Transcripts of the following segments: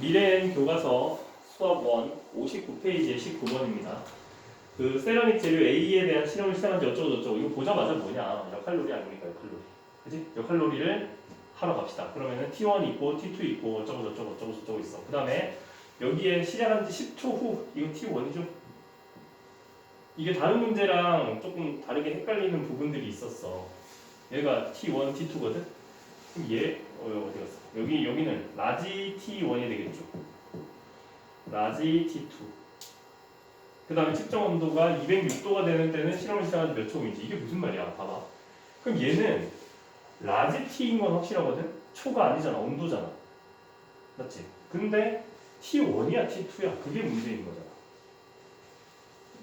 미래엔 교과서 수업 1 59페이지에 19번입니다. 그 세라믹 재료 A에 대한 실험을 시작한 지 어쩌고 저쩌고 이거 보자마자 뭐냐? 역할놀이 아닙니까 역할놀이 그지? 역할놀이를 하러 갑시다. 그러면은 T1 있고 T2 있고 어쩌고 저쩌고 어쩌고 저쩌고 있어. 그 다음에 여기에 시작한 지 10초 후 이거 T1이죠? 이게 다른 문제랑 조금 다르게 헷갈리는 부분들이 있었어. 얘가 T1, T2거든 그럼 얘 어, 어디 갔어? 여기 여기는 라지 T1이 되겠죠? 라지 T2 그 다음에 측정 온도가 206도가 되는 때는 실험을 시작한 지몇 초인지 이게 무슨 말이야? 봐봐. 그럼 얘는 라지 T인 건 확실하거든? 초가 아니잖아 온도잖아. 맞지? 근데 T1이야 T2야. 그게 문제인 거잖아.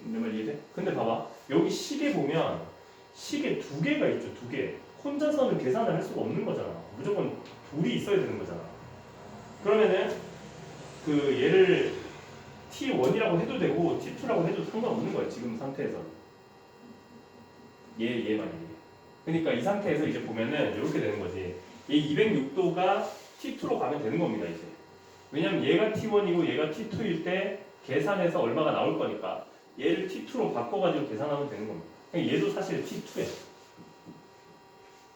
내 말 이해돼? 근데 봐봐. 여기 시계 보면 시계 두 개가 있죠 두개 혼자서는 계산을 할 수가 없는 거잖아 무조건 둘이 있어야 되는 거잖아 그러면은 그 얘를 T1이라고 해도 되고 T2라고 해도 상관없는 거예요. 지금 상태에서. 얘, 얘 말이에요. 그러니까 이 상태에서 이제 보면은 이렇게 되는 거지. 얘 206도가 T2로 가면 되는 겁니다, 이제. 왜냐면 얘가 T1이고 얘가 T2일 때 계산해서 얼마가 나올 거니까 얘를 T2로 바꿔가지고 계산하면 되는 겁니다. 얘도 사실 T2에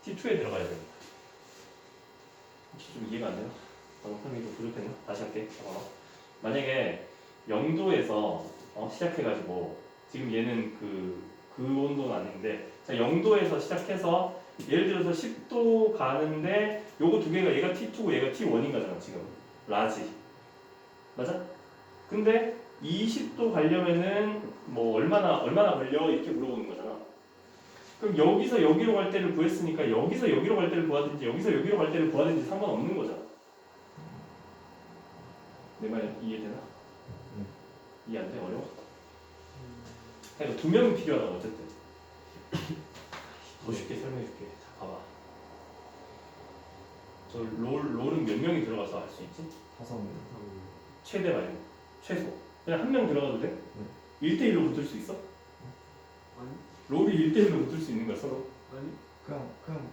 T2에 들어가야 됩니다. 혹시 좀 이해가 안? 방금 설명이 좀 부족했나? 다시 할게. 잠깐만. 만약에 0도에서 어, 시작해가지고 지금 얘는 그, 그 온도는 아닌데 자 0도에서 시작해서 예를 들어서 10도 가는데 요거 두 개가 얘가 T2고 얘가 T1인 거잖아 지금 라지 맞아? 근데 20도 가려면은 뭐 얼마나 얼마나 걸려 이렇게 물어보는 거잖아 그럼 여기서 여기로 갈 때를 구했으니까 여기서 여기로 갈 때를 구하든지 여기서 여기로 갈 때를 구하든지 상관없는 거잖아 내 말 이해되나? 이해 안 돼? 어려워? 그러니까 두 명이 필요하다 어쨌든 더 쉽게 설명해 줄게 자 봐봐 저 롤, 롤은 몇 명이 들어가서 할 수 있지? 다섯 명. 최대 말고 최소 그냥 한 명 들어가도 돼? 1대1로 붙을 수 있어? 아니 롤이 1대1로 붙을 수 있는 거야 서로? 아니 그냥 그냥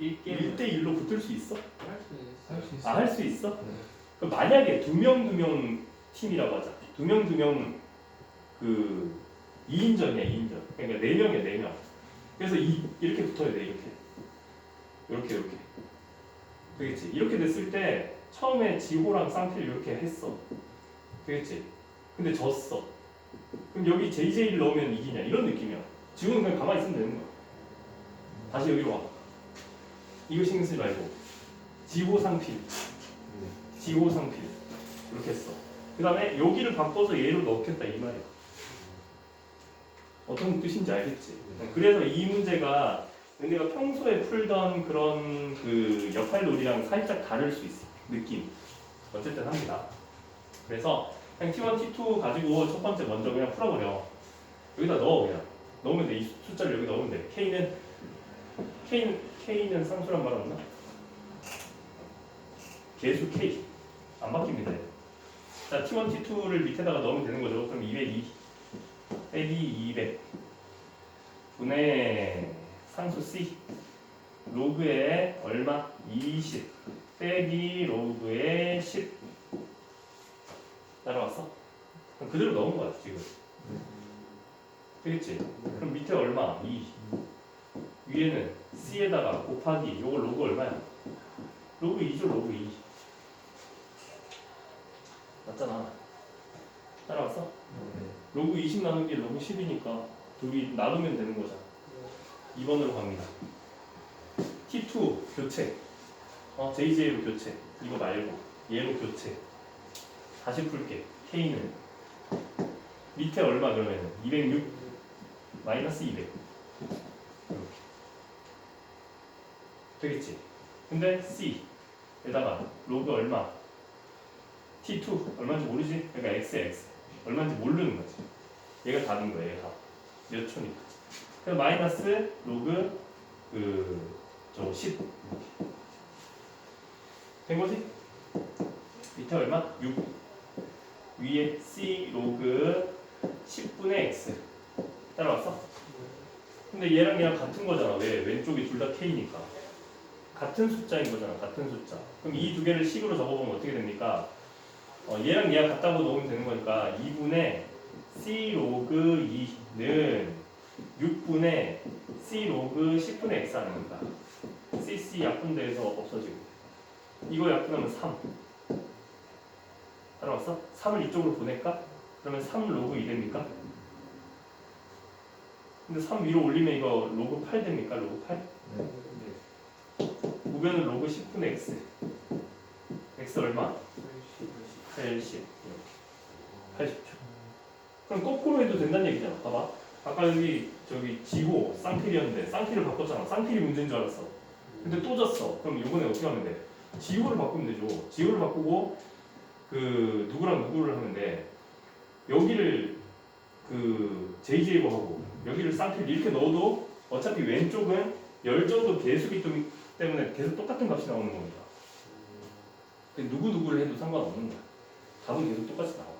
1대1로 붙을 수 있어? 할수 있어 할수 있어. 아 할 수 있어? 네. 그럼 만약에 두 명 두 명 팀이라고 하자. 두 명 두 명그 2인전이야 2인전. 그러니까 네 명이야 네 명. 그래서 이, 이렇게 붙어야 돼 이렇게. 이렇게 이렇게. 되겠지? 이렇게 됐을 때 처음에 지호랑 쌍필 이렇게 했어. 되겠지? 근데 졌어. 그럼 여기 JJ를 넣으면 이기냐 이런 느낌이야. 지호는 그냥 가만히 있으면 되는 거야. 다시 여기로 와. 이거 신경 쓰지 말고 지호 쌍필. 지호 상필 이렇게 했어. 그 다음에 여기를 바꿔서 얘로 넣겠다 이 말이야. 어떤 뜻인지 알겠지? 그래서 이 문제가 우리가 평소에 풀던 그런 그 역할놀이랑 살짝 다를 수 있어. 느낌. 어쨌든 합니다. 그래서 그냥 T1, T2 가지고 첫 번째 먼저 그냥 풀어버려. 여기다 넣어 그냥. 넣으면 돼. 이 숫자를 여기 넣으면 돼. K는 K는 K는 상수란 말 없나? 계수 K. 안 바뀝니다. 얘. 자, T1, T2를 밑에다가 넣으면 되는 거죠. 그럼 202 빼기 200 분의 상수 C 로그에 얼마? 20 빼기 로그에 10 따라왔어? 그럼 그대로 넣은 거야 지금 되겠지? 그럼 밑에 얼마? 2 위에는 C에다가 곱하기 요거 로그 얼마야? 로그 2죠 로그 2 맞잖아. 따라왔어? 네. 로그 20 나눈 게 로그 10이니까 둘이 나누면 되는 거잖아. 2번으로 갑니다. T2 교체. 어, JJ로 교체. 이거 말고 얘로 교체. 다시 풀게. K는 밑에 얼마 그러면은 206 마이너스 200. 이렇게. 되겠지? 근데 C에다가 로그 얼마? T2 얼마인지 모르지? 그러니까 X X 얼마인지 모르는 거지. 얘가 답인 거야, 얘가 답. 몇 초니까. 그래서 마이너스 로그 그저 10. 된 거지? 밑에 얼마? 6. 위에 C 로그 10분의 X. 따라왔어? 근데 얘랑 얘랑 같은 거잖아. 왜? 왼쪽이 둘 다 K니까. 같은 숫자인 거잖아. 같은 숫자. 그럼 이 두 개를 식으로 적어보면 어떻게 됩니까? 어, 얘랑 얘가 같다고 넣으면 되는 거니까 2분의 c 로그 2는 6분의 c 로그 10분의 x 하는 겁니다. cc 약분돼서 없어지고 이거 약분하면 3 따라왔어? 3을 이쪽으로 보낼까? 그러면 3 로그 2 됩니까? 근데 3 위로 올리면 이거 로그 8 됩니까? 로그 8? 우변은 로그 10분의 x x 얼마? 80 80초 그럼 거꾸로 해도 된다는 얘기잖아 봐봐 아까 여기 저기 지호 쌍필이었는데 쌍필을 바꿨잖아 쌍필이 문제인 줄 알았어 근데 또 졌어 그럼 이번에 어떻게 하면 돼? 지호를 바꾸면 되죠 지호를 바꾸고 그 누구랑 누구를 돼 여기를 그 JJ고 하고 여기를 쌍필 이렇게 넣어도 어차피 왼쪽은 열정도 계수기 좀- 때문에 계속 똑같은 값이 나오는 겁니다. 누구 누구를 해도 상관없는 거야. 답은 계속 똑같이 나와